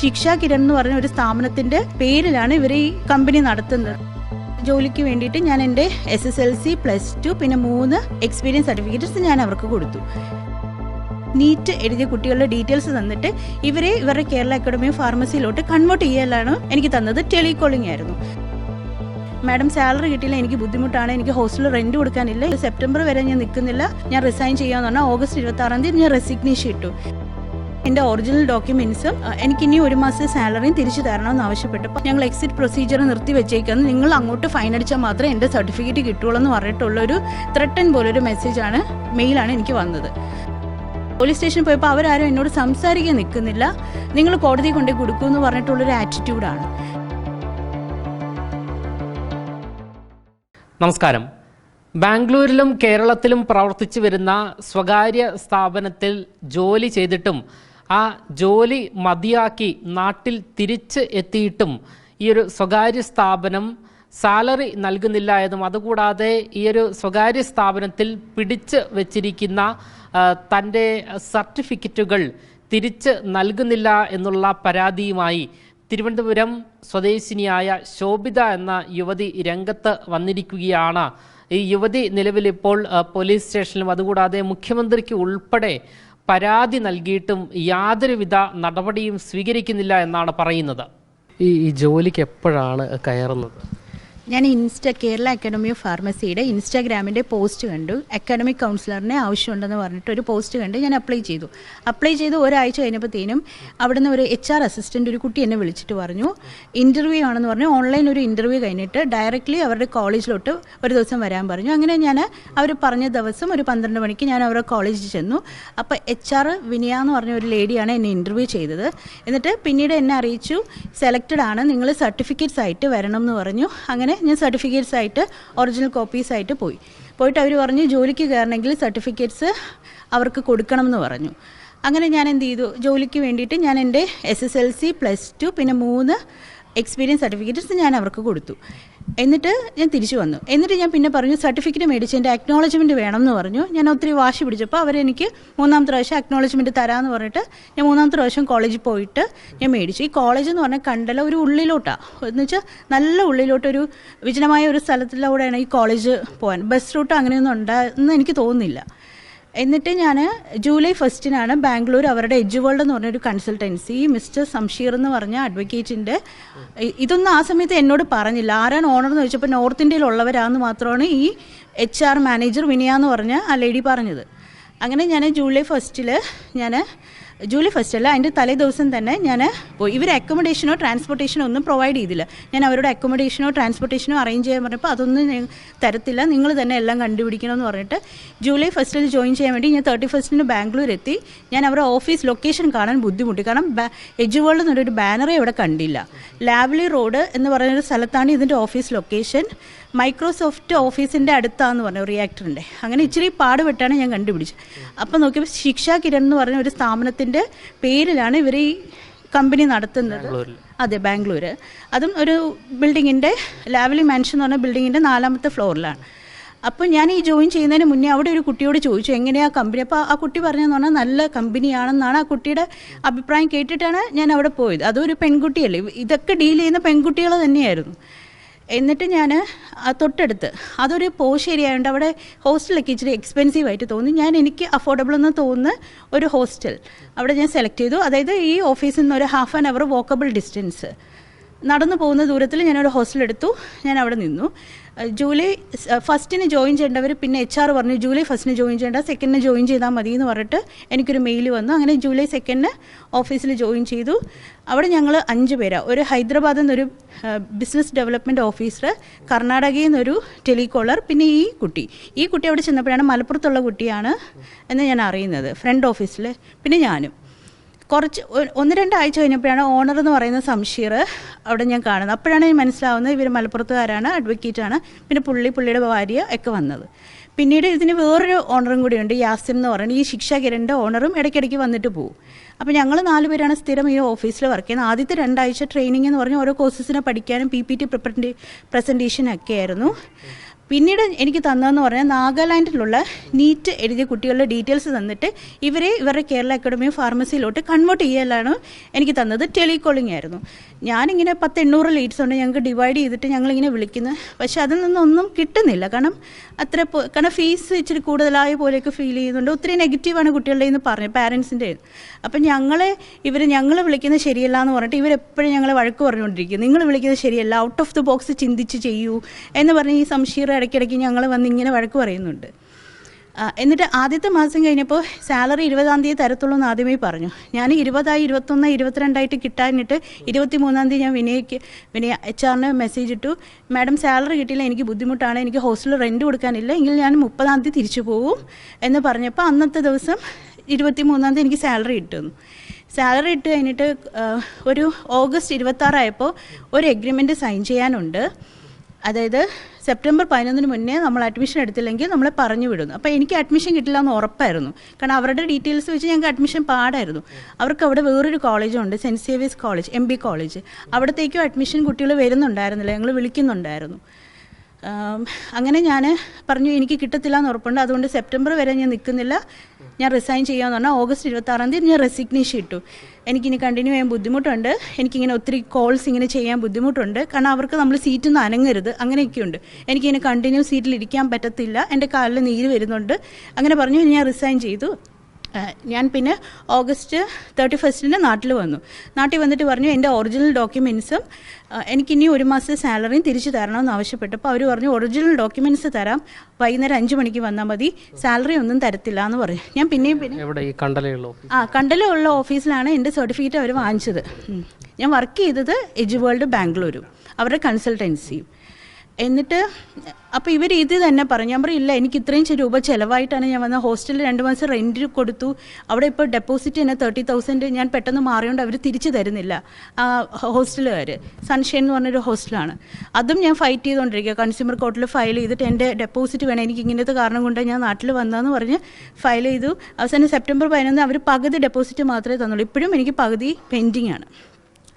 ശിക്ഷ കിരൺ എന്ന് പറഞ്ഞ ഒരു സ്ഥാപനത്തിന്റെ പേരിലാണ് ഇവർ ഈ കമ്പനി നടത്തുന്നത്. ജോലിക്ക് വേണ്ടിയിട്ട് ഞാൻ എന്റെ S S L C plus two പിന്നെ മൂന്ന് എക്സ്പീരിയൻസ് സർട്ടിഫിക്കറ്റ്സ് ഞാൻ അവർക്ക് കൊടുത്തു. നീറ്റ് എഴുതിയ കുട്ടികളുടെ ഡീറ്റെയിൽസ് തന്നിട്ട് ഇവരെ ഇവരുടെ കേരള അക്കാഡമി ഓഫ് ഫാർമസിയിലോട്ട് കൺവേർട്ട് ചെയ്യാനാണ് എനിക്ക് തന്നത്. ടെലികോളിംഗ് ആയിരുന്നു. മാഡം സാലറി കിട്ടിയില്ല എനിക്ക് ബുദ്ധിമുട്ടാണ് എനിക്ക് ഹോസ്റ്റലിൽ റെന്റ് കൊടുക്കാനില്ല. സെപ്റ്റംബർ വരെ ഞാൻ നിൽക്കുന്നില്ല ഞാൻ റിസൈൻ ചെയ്യാന്ന് പറഞ്ഞാൽ ഓഗസ്റ്റ് ഇരുപത്തി ആറാം തീയതി ഞാൻ റെസിഗ്നേഷൻ ഇട്ടു. എന്റെ ഒറിജിനൽ ഡോക്യുമെന്റ്സും എനിക്ക് ഇനി ഒരു മാസത്തെ സാലറിയും തിരിച്ചു തരണമെന്ന് ആവശ്യപ്പെട്ടപ്പോൾ ഞങ്ങൾ എക്സിറ്റ് പ്രൊസീജിയർ നിർത്തി വെച്ചേക്കുന്നു. നിങ്ങൾ അങ്ങോട്ട് ഫൈൻ അടിച്ചാൽ മാത്രമേ എന്റെ സർട്ടിഫിക്കറ്റ് കിട്ടുള്ളൂ എന്ന് പറഞ്ഞിട്ടുള്ള ഒരു ത്രട്ടൻ പോലൊരു മെസ്സേജാണ് മെയിലാണ് എനിക്ക് വന്നത്. പോലീസ് സ്റ്റേഷനിൽ പോയപ്പോൾ അവരാരും എന്നോട് സംസാരിക്കാൻ നിൽക്കുന്നില്ല. നിങ്ങൾ കോടതി കൊണ്ടേ കൊടുക്കൂ എന്ന് പറഞ്ഞിട്ടുള്ളൊരു ആറ്റിറ്റ്യൂഡാണ് നമസ്കാരം. ബാംഗ്ലൂരിലും കേരളത്തിലും പ്രവർത്തിച്ചു വരുന്ന സ്വകാര്യ സ്ഥാപനത്തിൽ ജോലി ചെയ്തിട്ടും ആ ജോലി മതിയാക്കി നാട്ടിൽ തിരിച്ച് എത്തിയിട്ടും ഈ ഒരു സ്വകാര്യ സ്ഥാപനം സാലറി നൽകുന്നില്ല എന്നും അതുകൂടാതെ ഈ ഒരു സ്വകാര്യ സ്ഥാപനത്തിൽ പിടിച്ച് വച്ചിരിക്കുന്ന തന്റെ സർട്ടിഫിക്കറ്റുകൾ തിരിച്ച് നൽകുന്നില്ല എന്നുള്ള പരാതിയുമായി തിരുവനന്തപുരം സ്വദേശിനിയായ ശോഭിത എന്ന യുവതി രംഗത്ത് വന്നിരിക്കുകയാണ്. ഈ യുവതി നിലവിലിപ്പോൾ പോലീസ് സ്റ്റേഷനിലും അതുകൂടാതെ മുഖ്യമന്ത്രിക്ക് ഉൾപ്പെടെ പരാതി നൽകിയിട്ടും യാതൊരുവിധ നടപടിയും സ്വീകരിക്കുന്നില്ല എന്നാണ് പറയുന്നത്. ഈ ജോലിക്ക് എപ്പോഴാണ് കയറുന്നത്? ഞാൻ ഇൻസ്റ്റ കേരള അക്കാഡമി ഓഫ് ഫാർമസിയുടെ ഇൻസ്റ്റാഗ്രാമിന്റെ പോസ്റ്റ് കണ്ടു. അക്കാഡമിക് കൗൺസിലറിനെ ആവശ്യമുണ്ടെന്ന് പറഞ്ഞിട്ട് ഒരു പോസ്റ്റ് കണ്ട് ഞാൻ അപ്ലൈ ചെയ്തു. അപ്ലൈ ചെയ്ത് ഒരാഴ്ച കഴിഞ്ഞപ്പോഴത്തേനും അവിടുന്ന് ഒരു എച്ച് ആർ അസിസ്റ്റന്റ് ഒരു കുട്ടി എന്നെ വിളിച്ചിട്ട് പറഞ്ഞു ഇന്റർവ്യൂ ആണെന്ന് പറഞ്ഞു. ഓൺലൈൻ ഒരു ഇന്റർവ്യൂ കഴിഞ്ഞിട്ട് ഡയറക്റ്റ്ലി അവരുടെ കോളേജിലോട്ട് ഒരു ദിവസം വരാൻ പറഞ്ഞു. അങ്ങനെ ഞാൻ അവർ പറഞ്ഞ ദിവസം ഒരു പന്ത്രണ്ട് മണിക്ക് ഞാൻ അവരുടെ കോളേജിൽ ചെന്നു. അപ്പോൾ എച്ച് ആർ വിനിയ എന്ന് പറഞ്ഞ ഒരു ലേഡിയാണ് എന്നെ ഇന്റർവ്യൂ ചെയ്തത്. എന്നിട്ട് പിന്നീട് എന്നെ അറിയിച്ചു സെലക്റ്റഡ് ആണ്. നിങ്ങൾ സർട്ടിഫിക്കറ്റ്സ് ആയിട്ട് വരണം എന്ന് പറഞ്ഞു. അങ്ങനെ ഞാൻ സർട്ടിഫിക്കറ്റ്സ് ആയിട്ട് ഒറിജിനൽ കോപ്പീസ് ആയിട്ട് പോയി. പോയിട്ട് അവർ പറഞ്ഞു ജോലിക്ക് കയറണമെങ്കിൽ സർട്ടിഫിക്കറ്റ്സ് അവർക്ക് കൊടുക്കണം എന്ന് പറഞ്ഞു. അങ്ങനെ ഞാൻ എന്ത് ചെയ്തു? ജോലിക്ക് വേണ്ടിയിട്ട് ഞാൻ എന്റെ S S L C plus two പിന്നെ മൂന്ന് എക്സ്പീരിയൻസ് സർട്ടിഫിക്കറ്റ്സ് ഞാൻ അവർക്ക് കൊടുത്തു. എന്നിട്ട് ഞാൻ തിരിച്ചു വന്നു. എന്നിട്ട് ഞാൻ പിന്നെ പറഞ്ഞു സർട്ടിഫിക്കറ്റ് മേടിച്ച് എന്റെ അക്നോളജ്മെന്റ് വേണം എന്ന് പറഞ്ഞു. ഞാൻ ഒത്തിരി വാശി പിടിച്ചപ്പോൾ അവരെനിക്ക് മൂന്നാമത്തെ പ്രാവശ്യം അക്നോളജ്മെന്റ് തരാമെന്ന് പറഞ്ഞിട്ട് ഞാൻ മൂന്നാമത്തെ പ്രാവശ്യം കോളേജിൽ പോയിട്ട് ഞാൻ മേടിച്ചു. ഈ കോളേജ് എന്ന് പറഞ്ഞാൽ കണ്ടല ഒരു ഉള്ളിലോട്ടാണ് എന്ന് വെച്ചാൽ നല്ല ഉള്ളിലോട്ടൊരു വിജനമായ ഒരു സ്ഥലത്തിലൂടെയാണ് ഈ കോളേജ് പോകാൻ. ബസ് റൂട്ട് അങ്ങനെയൊന്നും ഉണ്ടായെന്ന് എനിക്ക് തോന്നുന്നില്ല. എന്നിട്ട് ഞാൻ ജൂലൈ ഫസ്റ്റിനാണ് ബാംഗ്ലൂർ അവരുടെ എഡ്ജ് വേൾഡ് എന്ന് പറഞ്ഞൊരു കൺസൾട്ടൻസി മിസ്റ്റർ സംഷീർ എന്ന് പറഞ്ഞ അഡ്വക്കേറ്റിന്റെ ഇതൊന്നും ആ സമയത്ത് എന്നോട് പറഞ്ഞില്ല. ആരാണ് ഓണർ എന്ന് ചോദിച്ചപ്പോൾ നോർത്ത് ഇന്ത്യയിലുള്ളവരാന്ന് മാത്രമാണ് ഈ എച്ച് ആർ മാനേജർ വിനിയ എന്ന് പറഞ്ഞ ആ ലേഡി പറഞ്ഞത്. അങ്ങനെ ഞാൻ ജൂലൈ ഫസ്റ്റിൽ ഞാൻ ജൂലൈ ഫസ്റ്റ് അല്ല അതിന്റെ തലേ ദിവസം തന്നെ ഞാൻ പോയി ഇവർ അക്കോമഡേഷനോ ട്രാൻസ്പോർട്ടേഷനോ ഒന്നും പ്രൊവൈഡ് ചെയ്തില്ല. ഞാൻ അവരുടെ അക്കോമഡേഷനോ ട്രാൻസ്പോർട്ടേഷനോ അറേഞ്ച് ചെയ്യാൻ പറഞ്ഞപ്പോൾ അതൊന്നും തരത്തില്ല നിങ്ങൾ തന്നെ എല്ലാം കണ്ടുപിടിക്കണം എന്ന് പറഞ്ഞിട്ട് ജൂലൈ ഫസ്റ്റിൽ ജോയിൻ ചെയ്യാൻ വേണ്ടി ഞാൻ തേർട്ടി ഫസ്റ്റിന് ബാംഗ്ലൂർ എത്തി. ഞാൻ അവരുടെ ഓഫീസ് ലൊക്കേഷൻ കാണാൻ ബുദ്ധിമുട്ടി. കാരണം എജ് വേൾഡ് എന്നൊരു ബാനറേ ഇവിടെ കണ്ടില്ല. ലാവ്ലി റോഡ് എന്ന് പറയുന്ന സ്ഥലത്താണ് ഇതിന്റെ ഓഫീസ് ലൊക്കേഷൻ മൈക്രോസോഫ്റ്റ് ഓഫീസിന്റെ അടുത്താന്ന് പറഞ്ഞു റിയാക്ടറിന്റെ അങ്ങനെ ഇച്ചിരി പാടുപെട്ടാണ് ഞാൻ കണ്ടുപിടിച്ചത്. അപ്പോൾ നോക്കിയപ്പോൾ ശിക്ഷാ കിരൺ എന്ന് പറഞ്ഞ ഒരു സ്ഥാപനത്തിന്റെ പേരിലാണ് ഇവർ ഈ കമ്പനി നടത്തുന്നത്. അതെ ബാംഗ്ലൂർ അതും ഒരു ബിൽഡിങ്ങിന്റെ ലാവലി മാൻഷൻ എന്ന് പറഞ്ഞ ബിൽഡിങ്ങിന്റെ നാലാമത്തെ ഫ്ലോറിലാണ്. അപ്പോൾ ഞാൻ ഈ ജോയിൻ ചെയ്യുന്നതിന് മുന്നേ അവിടെ ഒരു കുട്ടിയോട് ചോദിച്ചു എങ്ങനെയാണ് കമ്പനി? അപ്പോൾ ആ കുട്ടി പറഞ്ഞതെന്ന് പറഞ്ഞാൽ നല്ല കമ്പനിയാണെന്നാണ് ആ കുട്ടിയുടെ അഭിപ്രായം കേട്ടിട്ടാണ് ഞാൻ അവിടെ പോയത്. അതൊരു പെൺകുട്ടിയല്ലേ. ഇതൊക്കെ ഡീൽ ചെയ്യുന്ന പെൺകുട്ടികൾ തന്നെയായിരുന്നു. എന്നിട്ട് ഞാൻ തൊട്ടടുത്ത് അതൊരു പോഷ് ഏരിയ ആയതുകൊണ്ട് അവിടെ ഹോസ്റ്റലൊക്കെ ഇച്ചിരി എക്സ്പെൻസീവ് ആയിട്ട് തോന്നി. ഞാൻ എനിക്ക് അഫോർഡബിൾ എന്ന് തോന്നുന്ന ഒരു ഹോസ്റ്റൽ അവിടെ ഞാൻ സെലക്ട് ചെയ്തു. അതായത് ഈ ഓഫീസിൽ നിന്ന് ഒരു half an hour walkable distance നടന്നു പോകുന്ന ദൂരത്തിൽ ഞാനൊരു ഹോസ്റ്റൽ എടുത്തു. ഞാൻ അവിടെ നിന്നു. ജൂലൈ ഫസ്റ്റിന് ജോയിൻ ചെയ്യേണ്ടവർ പിന്നെ എച്ച് ആർ പറഞ്ഞു ജൂലൈ ഫസ്റ്റിന് ജോയിൻ ചെയ്യേണ്ട സെക്കൻഡിന് ജോയിൻ ചെയ്താൽ മതി എന്ന് പറഞ്ഞിട്ട് എനിക്കൊരു മെയിൽ വന്നു. അങ്ങനെ ജൂലൈ സെക്കൻഡിന് ഓഫീസിൽ ജോയിൻ ചെയ്തു. അവിടെ ഞങ്ങൾ അഞ്ച് പേരാണ് ഒരു ഹൈദരാബാദിൽ നിന്നൊരു ബിസിനസ് ഡെവലപ്മെന്റ് ഓഫീസർ കർണാടകയിൽ നിന്നൊരു ടെലികോളർ പിന്നെ ഈ കുട്ടി. ഈ കുട്ടി അവിടെ ചെന്നപ്പോഴാണ് മലപ്പുറത്തുള്ള കുട്ടിയാണ് എന്ന് ഞാൻ അറിയുന്നത് ഫ്രണ്ട് ഓഫീസിൽ പിന്നെ ഞാനും. കുറച്ച് ഒന്ന് രണ്ടാഴ്ച കഴിഞ്ഞപ്പോഴാണ് ഓണർ എന്ന് പറയുന്ന സംഷീർ അവിടെ ഞാൻ കാണുന്നത്. അപ്പോഴാണ് ഞാൻ മനസ്സിലാവുന്നത് ഇവർ മലപ്പുറത്തുകാരാണ് അഡ്വക്കേറ്റാണ്. പിന്നെ പുള്ളി പുള്ളിയുടെ ഭാര്യ ഒക്കെ വന്നത്. പിന്നീട് ഇതിന് വേറൊരു ഓണറും കൂടിയുണ്ട് യാസിൻ എന്ന് പറയുന്നത് ഈ ശിക്ഷ കിരണിന്റെ ഓണറും ഇടയ്ക്കിടയ്ക്ക് വന്നിട്ട് പോകും അപ്പോൾ ഞങ്ങൾ നാല് പേരാണ് സ്ഥിരം ഈ ഓഫീസിൽ വർക്ക് ചെയ്യുന്നത്. ആദ്യത്തെ രണ്ടാഴ്ച ട്രെയിനിങ് എന്ന് പറഞ്ഞാൽ ഓരോ കോഴ്സസിനെ പഠിക്കാനും പി പി ടി പ്രസന്റേഷൻ ഒക്കെ ആയിരുന്നു. പിന്നീട് എനിക്ക് തന്നതെന്ന് പറഞ്ഞാൽ നാഗാലാൻഡിലുള്ള നീറ്റ് എഴുതിയ കുട്ടികളുടെ ഡീറ്റെയിൽസ് തന്നിട്ട് ഇവരെ ഇവരുടെ കേരള അക്കാഡമി ഓഫ് ഫാർമസിയിലോട്ട് കൺവേർട്ട് ചെയ്യലാണ് എനിക്ക് തന്നത് ടെലികോളിംഗ് ആയിരുന്നു. ഞാനിങ്ങനെ പത്ത് എണ്ണൂറ് ലീഡ്സ് ഉണ്ട് ഞങ്ങൾക്ക് ഡിവൈഡ് ചെയ്തിട്ട് ഞങ്ങളിങ്ങനെ വിളിക്കുന്നു. പക്ഷേ അതിൽ നിന്നൊന്നും കിട്ടുന്നില്ല. കാരണം അത്ര കാരണം ഫീസ് ഇച്ചിരി കൂടുതലായ പോലെയൊക്കെ ഫീൽ ചെയ്യുന്നുണ്ട്. ഒത്തിരി നെഗറ്റീവാണ് കുട്ടികളുടെ എന്ന് പറഞ്ഞു പാരൻസിന്റെ അപ്പം ഞങ്ങളെ ഇവർ ഞങ്ങൾ വിളിക്കുന്നത് ശരിയല്ല എന്ന് പറഞ്ഞിട്ട് ഇവരെപ്പോഴും ഞങ്ങളെ വഴക്ക് പറഞ്ഞുകൊണ്ടിരിക്കും. നിങ്ങൾ വിളിക്കുന്നത് ശരിയല്ല ഔട്ട് ഓഫ് ദി ബോക്സ് ചിന്തിച്ച് ചെയ്യൂ എന്ന് പറഞ്ഞ് ഈ സംശീർ ഇടയ്ക്കിടയ്ക്ക് ഞങ്ങൾ വന്ന് ഇങ്ങനെ വഴക്ക് പറയുന്നുണ്ട്. എന്നിട്ട് ആദ്യത്തെ മാസം കഴിഞ്ഞപ്പോൾ സാലറി ഇരുപതാം തീയതി തരത്തുള്ളൂ എന്ന് ആദ്യമേ പറഞ്ഞു. ഞാൻ ഇരുപതായി ഇരുപത്തൊന്ന് ഇരുപത്തിരണ്ടായിട്ട് കിട്ടാനിട്ട് ഇരുപത്തി മൂന്നാം തീയതി ഞാൻ വിനയ്ക്ക് വിനയ എച്ച് ആറിന് മെസ്സേജ് ഇട്ടു. മാഡം സാലറി കിട്ടിയില്ല എനിക്ക് ബുദ്ധിമുട്ടാണ് എനിക്ക് ഹോസ്റ്റലിൽ റെന്റ് കൊടുക്കാനില്ല എങ്കിൽ ഞാൻ മുപ്പതാം തീയതി തിരിച്ചു പോവും. എന്ന് പറഞ്ഞപ്പോൾ അന്നത്തെ ദിവസം ഇരുപത്തി മൂന്നാം തീയതി എനിക്ക് സാലറി കിട്ടുന്നു. സാലറി ഇട്ട് കഴിഞ്ഞിട്ട് ഒരു ഓഗസ്റ്റ് ഇരുപത്താറായപ്പോൾ ഒരു എഗ്രിമെന്റ് സൈൻ ചെയ്യാനുണ്ട്. അതായത് സെപ്റ്റംബർ പതിനൊന്നിന് മുന്നേ നമ്മൾ അഡ്മിഷൻ എടുത്തില്ലെങ്കിൽ നമ്മളെ പറഞ്ഞു വിടുന്നു. അപ്പോൾ എനിക്ക് അഡ്മിഷൻ കിട്ടില്ല എന്ന് ഉറപ്പായിരുന്നു. കാരണം അവരുടെ ഡീറ്റെയിൽസ് വെച്ച് ഞങ്ങൾക്ക് അഡ്മിഷൻ പാടായിരുന്നു. അവർക്ക് അവിടെ വേറൊരു കോളേജുണ്ട് സെന്റ് സേവിയസ് കോളേജ് എം ബി കോളേജ് അവിടത്തേക്കും അഡ്മിഷൻ കുട്ടികൾ വരുന്നുണ്ടായിരുന്നില്ല. ഞങ്ങൾ വിളിക്കുന്നുണ്ടായിരുന്നു. അങ്ങനെ ഞാൻ പറഞ്ഞു എനിക്ക് കിട്ടത്തില്ല എന്ന് ഉറപ്പുണ്ട്. അതുകൊണ്ട് സെപ്റ്റംബർ വരെ ഞാൻ നിൽക്കുന്നില്ല. ഞാൻ റിസൈൻ ചെയ്യാമെന്ന് പറഞ്ഞാൽ ഓഗസ്റ്റ് ഇരുപത്താറാം തീയതി ഞാൻ റെസിഗ്നേഷൻ ഇട്ടു. എനിക്കിനി കണ്ടിന്യൂ ചെയ്യാൻ ബുദ്ധിമുട്ടുണ്ട്. എനിക്കിങ്ങനെ ഒത്തിരി കോൾസ് ഇങ്ങനെ ചെയ്യാൻ ബുദ്ധിമുട്ടുണ്ട്. കാരണം അവർക്ക് നമ്മൾ സീറ്റിൽ നിന്ന് അനങ്ങരുത്. അങ്ങനെയൊക്കെയുണ്ട്. എനിക്കിങ്ങനെ കണ്ടിന്യൂ സീറ്റിൽ ഇരിക്കാൻ പറ്റത്തില്ല. എന്റെ കാലിൽ നീര് വരുന്നുണ്ട്. അങ്ങനെ പറഞ്ഞു ഞാൻ റിസൈൻ ചെയ്തു. ഞാൻ പിന്നെ ഓഗസ്റ്റ് തേർട്ടി ഫസ്റ്റിന് നാട്ടിൽ വന്നു. നാട്ടിൽ വന്നിട്ട് പറഞ്ഞു എന്റെ ഒറിജിനൽ ഡോക്യുമെൻസും എനിക്കിനി ഒരു മാസത്തെ സാലറിയും തിരിച്ചു തരണമെന്ന് ആവശ്യപ്പെട്ടപ്പോൾ അവർ പറഞ്ഞു ഒറിജിനൽ ഡോക്യുമെൻസ് തരാം. വൈകുന്നേരം അഞ്ച് മണിക്ക് വന്നാൽ മതി. സാലറി ഒന്നും തരത്തില്ല എന്ന് പറഞ്ഞു. ഞാൻ പിന്നെയും പിന്നെ കണ്ടലയുള്ള ആ കണ്ടലുള്ള ഓഫീസിലാണ് എന്റെ സർട്ടിഫിക്കറ്റ് അവർ വാങ്ങിച്ചത്. ഞാൻ വർക്ക് ചെയ്തത് എജ് വേൾഡ് ബാംഗ്ലൂരും. അവരുടെ കൺസൾട്ടൻസിയും എന്നിട്ട് അപ്പോൾ ഇവർ ഇത് തന്നെ പറഞ്ഞു. ഞാൻ പറയില്ല എനിക്ക് ഇത്രയും രൂപ ചിലവായിട്ടാണ് ഞാൻ വന്ന ഹോസ്റ്റലിൽ രണ്ട് മാസം റെന്റ് കൊടുത്തു. അവിടെ ഇപ്പോൾ ഡെപ്പോസിറ്റ് തന്നെ തേർട്ടി തൗസൻഡ് ഞാൻ പെട്ടെന്ന് മാറിയോണ്ട് അവർ തിരിച്ചു തരുന്നില്ല. ഹോസ്റ്റലുകാർ സൺഷൈൻ എന്ന് പറഞ്ഞൊരു ഹോസ്റ്റലാണ്. അതും ഞാൻ ഫൈറ്റ് ചെയ്തുകൊണ്ടിരിക്കുക കൺസ്യൂമർ കോർട്ടിൽ ഫയൽ ചെയ്തിട്ട് എന്റെ ഡെപ്പോസിറ്റ് വേണം. എനിക്ക് ഇങ്ങനത്തെ കാരണം കൊണ്ട് ഞാൻ നാട്ടിൽ വന്നതെന്ന് പറഞ്ഞ് ഫയൽ ചെയ്തു. അവസാനം സെപ്റ്റംബർ പതിനൊന്ന് അവർ പകുതി ഡെപ്പോസിറ്റ് മാത്രമേ തന്നുള്ളൂ. ഇപ്പോഴും എനിക്ക് പകുതി പെൻഡിങ് ആണ്.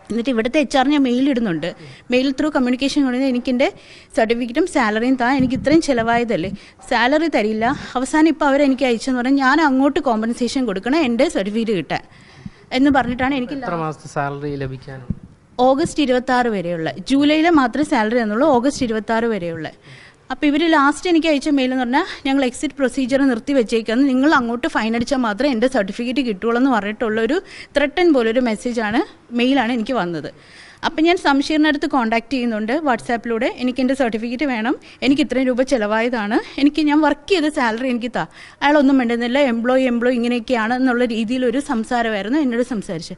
എന്നിട്ട് ഇവിടുത്തെ എച്ച് ആർ ഞാൻ മെയിൽ ഇടുന്നുണ്ട്. മെയിൽ ത്രൂ കമ്മ്യൂണിക്കേഷൻ കൊണ്ട് എനിക്ക് എന്റെ സർട്ടിഫിക്കറ്റും സാലറിയും താ എനിക്ക് ഇത്രയും ചിലവായതല്ലേ? സാലറി തരില്ല. അവസാനം ഇപ്പോൾ അവരെനിക്ക് അയച്ചെന്ന് പറഞ്ഞാൽ ഞാൻ അങ്ങോട്ട് കോമ്പൻസേഷൻ കൊടുക്കണം എന്റെ സർട്ടിഫിക്കറ്റ് കിട്ടാൻ. എന്ന് പറഞ്ഞിട്ടാണ് എനിക്ക് സാലറി ലഭിക്കാൻ ഓഗസ്റ്റ് ഇരുപത്തി ആറ് വരെയുള്ള. ജൂലൈയിലെ മാത്രമേ സാലറി തന്നുള്ളൂ ഓഗസ്റ്റ് ഇരുപത്തി ആറ് വരെയുള്ള. അപ്പോൾ ഇവർ ലാസ്റ്റ് എനിക്ക് അയച്ച മെയിൽ എന്ന് പറഞ്ഞാൽ ഞങ്ങൾ എക്സിറ്റ് പ്രൊസീജിയർ നിർത്തി വെച്ചേക്കാന്ന് നിങ്ങൾ അങ്ങോട്ട് ഫൈൻ അടിച്ചാൽ മാത്രമേ എന്റെ സർട്ടിഫിക്കറ്റ് കിട്ടുള്ളൂ എന്ന് പറഞ്ഞിട്ടുള്ളൊരു ത്രട്ടൻ പോലൊരു മെസ്സേജാണ് മെയിലാണ് എനിക്ക് വന്നത്. അപ്പം ഞാൻ സംശീറിനടുത്ത് കോൺടാക്ട് ചെയ്യുന്നുണ്ട് വാട്സാപ്പിലൂടെ. എനിക്ക് എന്റെ സർട്ടിഫിക്കറ്റ് വേണം. എനിക്ക് ഇത്രയും രൂപ ചിലവായതാണ്. എനിക്ക് ഞാൻ വർക്ക് ചെയ്ത സാലറി എനിക്ക് താ. അയാളൊന്നും വേണ്ടുന്നില്ല എംപ്ലോയി എംപ്ലോയി ഇങ്ങനെയൊക്കെയാണ് എന്നുള്ള രീതിയിലൊരു സംസാരമായിരുന്നു എന്നോട് സംസാരിച്ച്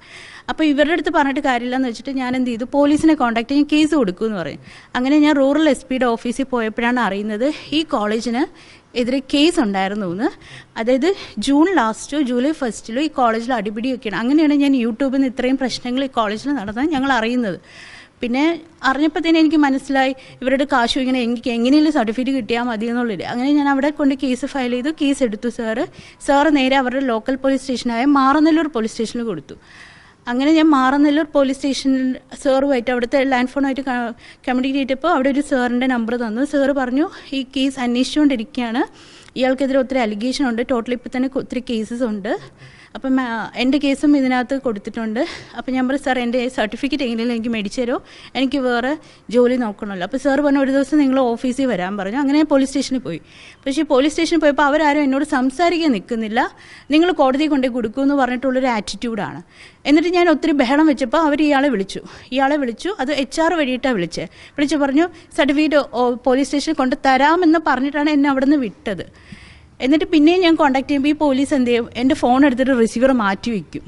അപ്പോൾ ഇവരുടെ അടുത്ത് പറഞ്ഞിട്ട് കാര്യമില്ല എന്ന് വെച്ചിട്ട് ഞാൻ എന്ത് ചെയ്തു? പോലീസിനെ കോൺടാക്ട് ചെയ്യും കേസ് കൊടുക്കുമെന്ന് പറയും. അങ്ങനെ ഞാൻ റൂറൽ എസ് പിയുടെ ഓഫീസിൽ പോയപ്പോഴാണ് അറിയുന്നത് ഈ കോളേജിന് എതിരെ കേസ് ഉണ്ടായിരുന്നു എന്ന്. അതായത് ജൂൺ ലാസ്റ്റോ ജൂലൈ ഫസ്റ്റിലോ ഈ കോളേജിൽ അടിപിടിയൊക്കെയാണ്. അങ്ങനെയാണ് ഞാൻ യൂട്യൂബിൽ നിന്ന് ഇത്രയും പ്രശ്നങ്ങൾ ഈ കോളേജിൽ നടന്നത് ഞങ്ങൾ അറിയുന്നത്. പിന്നെ അറിഞ്ഞപ്പോൾ തന്നെ എനിക്ക് മനസ്സിലായി ഇവരുടെ കാശ് ഇങ്ങനെ എനിക്ക് എങ്ങനെയെങ്കിലും സർട്ടിഫിക്കറ്റ് കിട്ടിയാൽ മതി എന്നുള്ളത് അങ്ങനെ ഞാൻ അവിടെ കൊണ്ട് കേസ് ഫയൽ ചെയ്തു കേസ് എടുത്തു സാറ് സാറ് നേരെ അവരുടെ ലോക്കൽ പോലീസ് സ്റ്റേഷനായ മാറനല്ലൂർ പോലീസ് സ്റ്റേഷനിൽ കൊടുത്തു. അങ്ങനെ ഞാൻ മാറനല്ലൂർ പോലീസ് സ്റ്റേഷനിൽ സാറുമായിട്ട് അവിടുത്തെ ലാൻഡ് ഫോണുമായിട്ട് കമ്മ്യൂണിക്കേറ്റ് ചെയ്തപ്പോൾ അവിടെ ഒരു സാറിന്റെ നമ്പർ തന്നു. സാറ് പറഞ്ഞു ഈ കേസ് അന്വേഷിച്ചുകൊണ്ടിരിക്കുകയാണ് ഇയാൾക്കെതിരെ ഒത്തിരി അലിഗേഷൻ ഉണ്ട്. ടോട്ടലി ഇപ്പോൾ തന്നെ ഒത്തിരി കേസസ് ഉണ്ട്. അപ്പം എന്റെ കേസും ഇതിനകത്ത് കൊടുത്തിട്ടുണ്ട്. അപ്പം ഞാൻ പറഞ്ഞു സാർ എന്റെ സർട്ടിഫിക്കറ്റ് എങ്ങനെയും എനിക്ക് മേടിച്ചു തരുമോ? എനിക്ക് വേറെ ജോലി നോക്കണമല്ലോ. അപ്പോൾ സാർ പറഞ്ഞു ഒരു ദിവസം നിങ്ങൾ ഓഫീസിൽ വരാൻ പറഞ്ഞു. അങ്ങനെ പോലീസ് സ്റ്റേഷനിൽ പോയി. പക്ഷേ പോലീസ് സ്റ്റേഷനിൽ പോയപ്പോൾ അവരാരും എന്നോട് സംസാരിക്കാൻ നിൽക്കുന്നില്ല. നിങ്ങൾ കോടതി കൊണ്ടേ കൊടുക്കുമെന്ന് പറഞ്ഞിട്ടുള്ളൊരു ആറ്റിറ്റ്യൂഡാണ്. എന്നിട്ട് ഞാൻ ഒത്തിരി ബഹളം വെച്ചപ്പോൾ അവർ ഇയാളെ വിളിച്ചു. ഇയാളെ വിളിച്ചു. അത് എച്ച് ആർ വഴിയിട്ടാണ് വിളിച്ചത്. വിളിച്ച് പറഞ്ഞു സർട്ടിഫിക്കറ്റ് പോലീസ് സ്റ്റേഷനിൽ കൊണ്ട് തരാമെന്ന് പറഞ്ഞിട്ടാണ് എന്നെ അവിടെ നിന്ന് വിട്ടത്. എന്നിട്ട് പിന്നെയും ഞാൻ കോണ്ടാക്ട് ചെയ്യുമ്പോൾ ഈ പോലീസ് എന്ത് ചെയ്യും? എന്റെ ഫോൺ എടുത്തിട്ട് റിസീവർ മാറ്റി വയ്ക്കും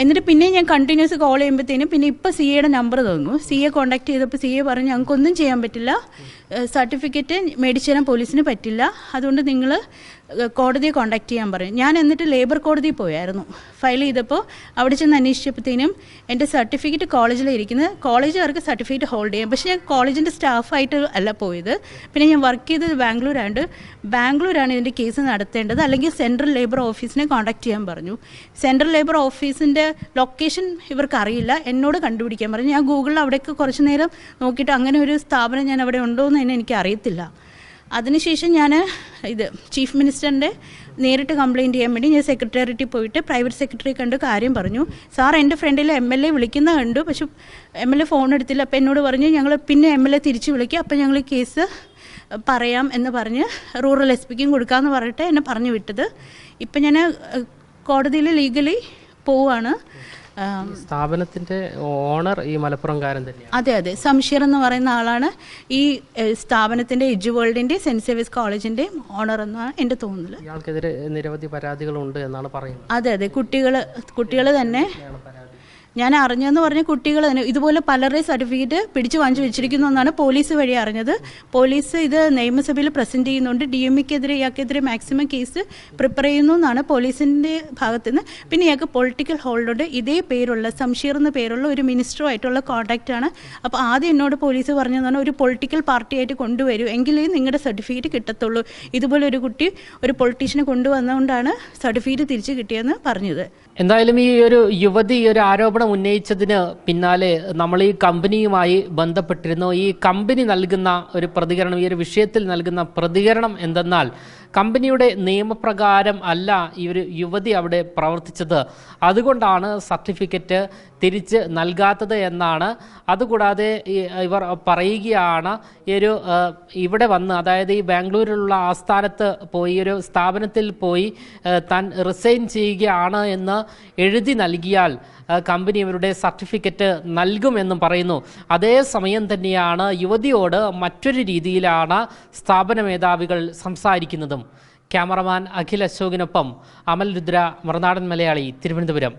എന്നിട്ട് പിന്നെയും ഞാൻ കണ്ടിന്യൂസ് കോൾ ചെയ്യുമ്പോഴത്തേനും പിന്നെ ഇപ്പോൾ സി എയുടെ നമ്പർ തന്നു സി എ കോൺടാക്ട് ചെയ്തപ്പോൾ സി എ പറഞ്ഞു ഞങ്ങൾക്കൊന്നും ചെയ്യാൻ പറ്റില്ല. സർട്ടിഫിക്കറ്റ് മേടിച്ചു തരാൻ പോലീസിന് പറ്റില്ല. അതുകൊണ്ട് നിങ്ങൾ കോടതിയെ കോണ്ടാക്ട് ചെയ്യാൻ പറയും. ഞാൻ എന്നിട്ട് ലേബർ കോടതിയിൽ പോയായിരുന്നു. ഫയൽ ചെയ്തപ്പോൾ അവിടെ ചെന്ന് അന്വേഷിച്ചപ്പോഴത്തേനും എന്റെ സർട്ടിഫിക്കറ്റ് കോളേജിൽ ഇരിക്കുന്നത്. കോളേജുകാർക്ക് സർട്ടിഫിക്കറ്റ് ഹോൾഡ് ചെയ്യാം. പക്ഷേ ഞാൻ കോളേജിന്റെ സ്റ്റാഫായിട്ട് അല്ല പോയത്. പിന്നെ ഞാൻ വർക്ക് ചെയ്തത് ബാംഗ്ലൂരാണ്ട് ബാംഗ്ലൂരാണ് ഇതിന്റെ കേസ് നടത്തേണ്ടത്. അല്ലെങ്കിൽ സെൻട്രൽ ലേബർ ഓഫീസിനെ കോണ്ടാക്ട് ചെയ്യാൻ പറഞ്ഞു. സെൻട്രൽ ലേബർ ഓഫീസിന്റെ ലൊക്കേഷൻ ഇവർക്ക് അറിയില്ല എന്നോട് കണ്ടുപിടിക്കാൻ പറഞ്ഞു. ഞാൻ ഗൂഗിളിൽ അവിടെയൊക്കെ കുറച്ച് നേരം നോക്കിയിട്ട് അങ്ങനെ ഒരു സ്ഥാപനം ഞാൻ അവിടെ ഉണ്ടോ എന്ന് തന്നെ എനിക്ക് അറിയത്തില്ല അതിനുശേഷം ഞാൻ ഇത് ചീഫ് മിനിസ്റ്ററിന്റെ നേരിട്ട് കംപ്ലയിന്റ് ചെയ്യാൻ വേണ്ടി ഞാൻ സെക്രട്ടേറിയറ്റിൽ പോയിട്ട് പ്രൈവറ്റ് സെക്രട്ടറി കണ്ട് കാര്യം പറഞ്ഞു. സാർ എന്റെ ഫ്രണ്ടിൽ എം എൽ എ വിളിക്കുന്ന കണ്ടു. പക്ഷെ എം എൽ എ ഫോൺ എടുത്തില്ല. അപ്പോൾ എന്നോട് പറഞ്ഞു ഞങ്ങൾ പിന്നെ എം എൽ എ തിരിച്ച് വിളിക്കും. അപ്പോൾ ഞങ്ങൾ കേസ് പറയാം എന്ന് പറഞ്ഞ് റൂറൽ എസ് പിക്കും കൊടുക്കാമെന്ന് പറഞ്ഞിട്ട് എന്നെ പറഞ്ഞു വിട്ടത്. ഇപ്പം ഞാൻ കോടതിയിൽ ലീഗലി പോവുകയാണ് സ്ഥാപനത്തിന്റെ ഓണർ ഈ മലപ്പുറംകാരൻ തന്നെ അതെ അതെ. സംശീർ എന്ന് പറയുന്ന ആളാണ് ഈ സ്ഥാപനത്തിന്റെ എജു വേൾഡിന്റെ സെന്റ് സേവിയസ് കോളേജിന്റെ ഓണർ എന്നാണ് എന്റെ തോന്നൽ ഇയാൾക്കെതിരെ നിരവധി പരാതികളുണ്ട് എന്നാണ് പറയുന്നത്. അതെ അതെ. കുട്ടികൾ കുട്ടികൾ തന്നെ ഞാൻ അറിഞ്ഞതെന്ന് പറഞ്ഞ കുട്ടികൾ ഇതുപോലെ പലരുടെയും സർട്ടിഫിക്കറ്റ് പിടിച്ചു വാങ്ങിച്ചു വെച്ചിരിക്കുന്നു എന്നാണ് പോലീസ് വഴി അറിഞ്ഞത്. പോലീസ് ഇത് നിയമസഭയിൽ പ്രസന്റ് ചെയ്യുന്നുണ്ട്. ഡി എം ഇക്കെതിരെ ഇയാൾക്കെതിരെ മാക്സിമം കേസ് പ്രിപ്പയർ ചെയ്യുന്നു എന്നാണ് പോലീസിന്റെ ഭാഗത്ത് നിന്ന് പിന്നെ ഇയാൾക്ക് പൊളിറ്റിക്കൽ ഹോൾഡുണ്ട്. ഇതേ പേരുള്ള സംഷീർ എന്ന പേരുള്ള ഒരു മിനിസ്റ്ററുമായിട്ടുള്ള കോൺടാക്റ്റ് ആണ്. അപ്പോൾ ആദ്യം എന്നോട് പോലീസ് പറഞ്ഞതാണ് ഒരു പൊളിറ്റിക്കൽ പാർട്ടിയായിട്ട് കൊണ്ടുവരൂ. എങ്കിലേ നിങ്ങളുടെ സർട്ടിഫിക്കറ്റ് കിട്ടത്തുള്ളൂ. ഇതുപോലെ ഒരു കുട്ടി ഒരു പൊളിറ്റീഷ്യനെ കൊണ്ടുവന്നുകൊണ്ടാണ് സർട്ടിഫിക്കറ്റ് തിരിച്ചു കിട്ടിയെന്ന് പറഞ്ഞത്. എന്തായാലും ഈ ഒരു യുവതി ഒരു ആരോപണം ഉന്നയിച്ചതിന് പിന്നാലെ നമ്മൾ ഈ കമ്പനിയുമായി ബന്ധപ്പെട്ടിരുന്നു. ഈ കമ്പനി നൽകുന്ന ഒരു പ്രതികരണം ഈ ഒരു വിഷയത്തിൽ നൽകുന്ന പ്രതികരണം എന്തെന്നാൽ കമ്പനിയുടെ നിയമപ്രകാരം അല്ല ഈ ഒരു യുവതി അവിടെ പ്രവർത്തിച്ചത്. അതുകൊണ്ടാണ് സർട്ടിഫിക്കറ്റ് തിരിച്ച് നൽകാത്തത് എന്നാണ്. അതുകൂടാതെ ഇവർ പറയുകയാണ് ഈ ഒരു ഇവിടെ വന്ന് അതായത് ഈ ബാംഗ്ലൂരിലുള്ള ആസ്ഥാനത്ത് പോയി ഒരു സ്ഥാപനത്തിൽ പോയി താൻ റിസൈൻ ചെയ്യുകയാണ് എന്ന് എഴുതി നൽകിയാൽ കമ്പനി ഇവരുടെ സർട്ടിഫിക്കറ്റ് നൽകുമെന്നും പറയുന്നു. അതേ സമയം തന്നെയാണ് യുവതിയോട് മറ്റൊരു രീതിയിലാണ് സ്ഥാപന മേധാവികൾ സംസാരിക്കുന്നതും. ക്യാമറമാൻ അഖിൽ അശോകിനൊപ്പം അമൽ രുദ്ര മറുനാടൻ മലയാളി തിരുവനന്തപുരം.